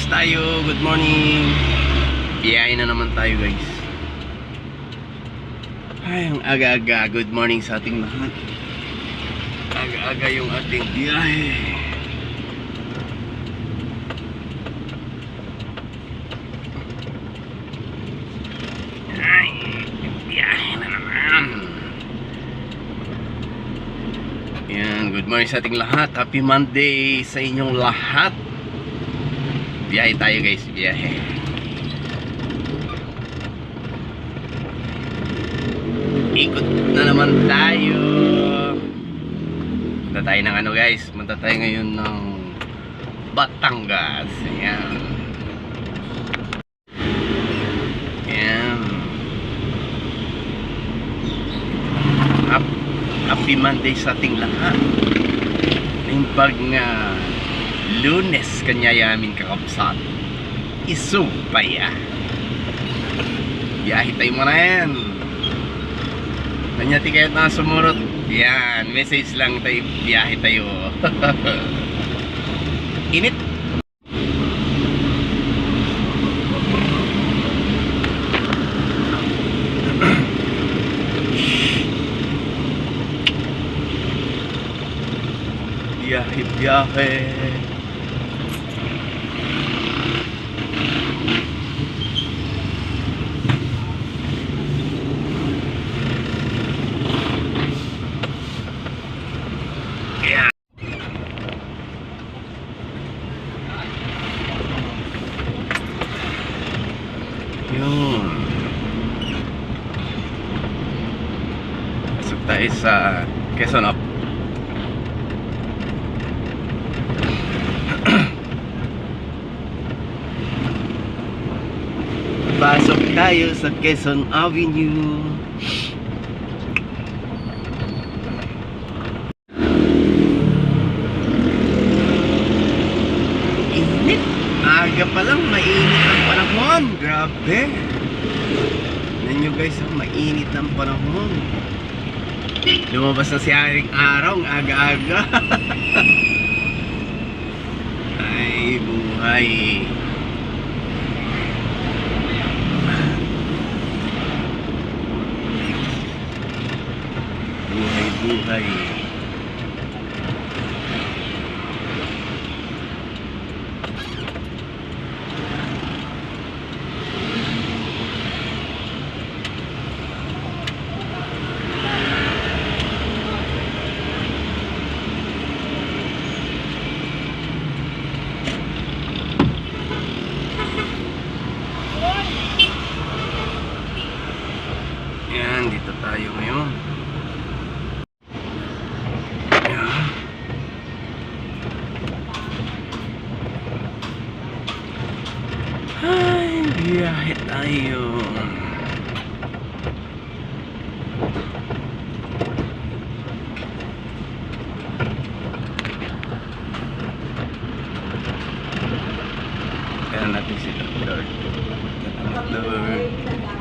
bukas tayo. Good morning. Biyahe na naman tayo guys. Ay, ang aga-aga. Good morning sa ating lahat. Aga-aga yung ating biyahe. Ay, na naman. Yan, good morning sa ating lahat. Happy Monday sa inyong lahat. Biyahe tayo guys, biyahe. Ikot na naman tayo. Punta tayo ng ano guys, punta tayo ngayon ng Batangas. Ayan. Hap- Happy Monday sa ating lahat. Yung pag nga lunes kanyayamin kakapsat. Isupaya. Biyahe tayo mo na yan. Kanyati kayo na sumurot. Yan, message lang tayo. Biyahe tayo. Init. Biyahe, biyahe. Pasok tayo sa Quezon Up. Pasok tayo sa Quezon Avenue. Init. Aga pa lang, mainit ang panahon. Grabe. Tignan nyo guys, ang mainit ang panahon. Lumabas na si Aring Araw, ang aga-aga. Ay. Buhay, buhay. Yan, dito tayo ngayon. Yan. Ay, biyahe tayo. Kaya natin si Dr. Dr.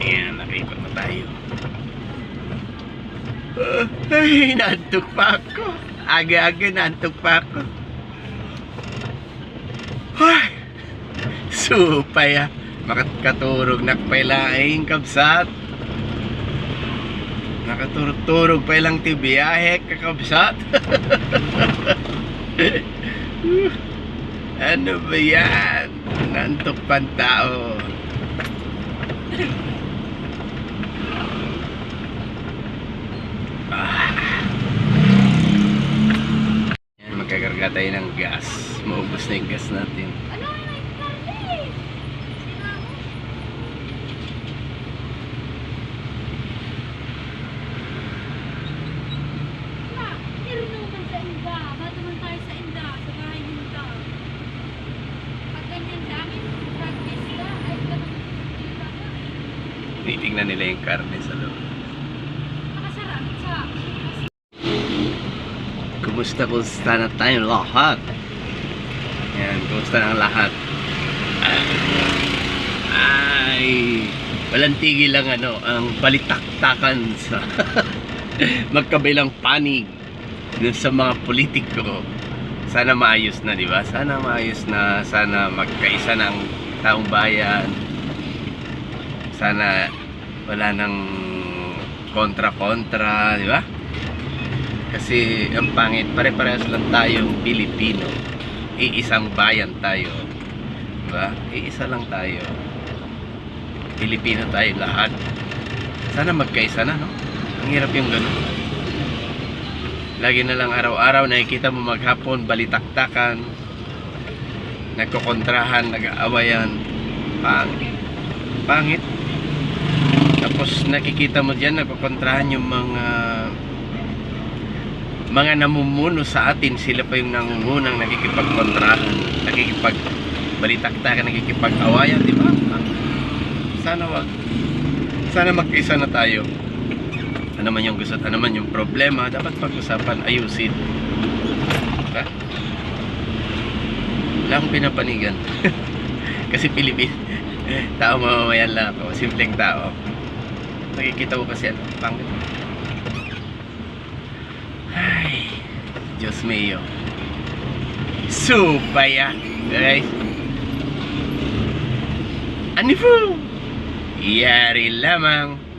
Ayan, nakikot na tayo. Uh, ay, naantok pa ako. Aga-aga naantok pa ako. Ay, supay ah. Makaturog na pailaing kabsat. Nakaturog-turog pa ilang tibiyahe kakabsat. ano ba yan? Nantok pang tao. Ah. Magkakarga tayo ng gas. Maubos na yung gas natin. Tirnuman sa inda. Ba't naman tayo sa inda? Sa bahay ninda. Pag ganyan sa amin, practice ka. Ay, ganun. Titignan nila yung karne sa loob. Kumusta, kumusta na tayong lahat? Yan, kumusta na lahat? Ay, walang tigil lang ano, ang balitaktakan sa magkabilang panig dun sa mga politiko sana maayos na, di ba? Sana maayos na, sana magkaisa ng taong bayan. Sana wala nang kontra-kontra, di ba? Kasi ang pangit, pare-parehas lang tayong Pilipino. Iisang bayan tayo. Di ba? Iisa lang tayo. Pilipino tayo lahat. Sana magkaisa na, no? Ang hirap yung ganun. Lagi na lang araw-araw nakikita mo maghapon balitaktakan. Nagkokontrahan, nag-aawayan. Pangit. Pangit. Tapos nakikita mo diyan nagkokontrahan yung mga mga namumuno sa atin, sila pa yung nangungunang nakikipagkontrahan, nakikipag balitaktakan, nakikipag-awayan, di ba? Sana wag. Sana magkaisa na tayo ano man yung gusto ano man yung problema, dapat pag-usapan, ayusin. Diba? Wala akong pinapanigan. kasi Pilipin. tao mamamayan lang ako. Simpleng tao. Nakikita ko kasi ano, pangit. Ay, Diyos mio. Subaya. Guys. Anifu! Yari lamang.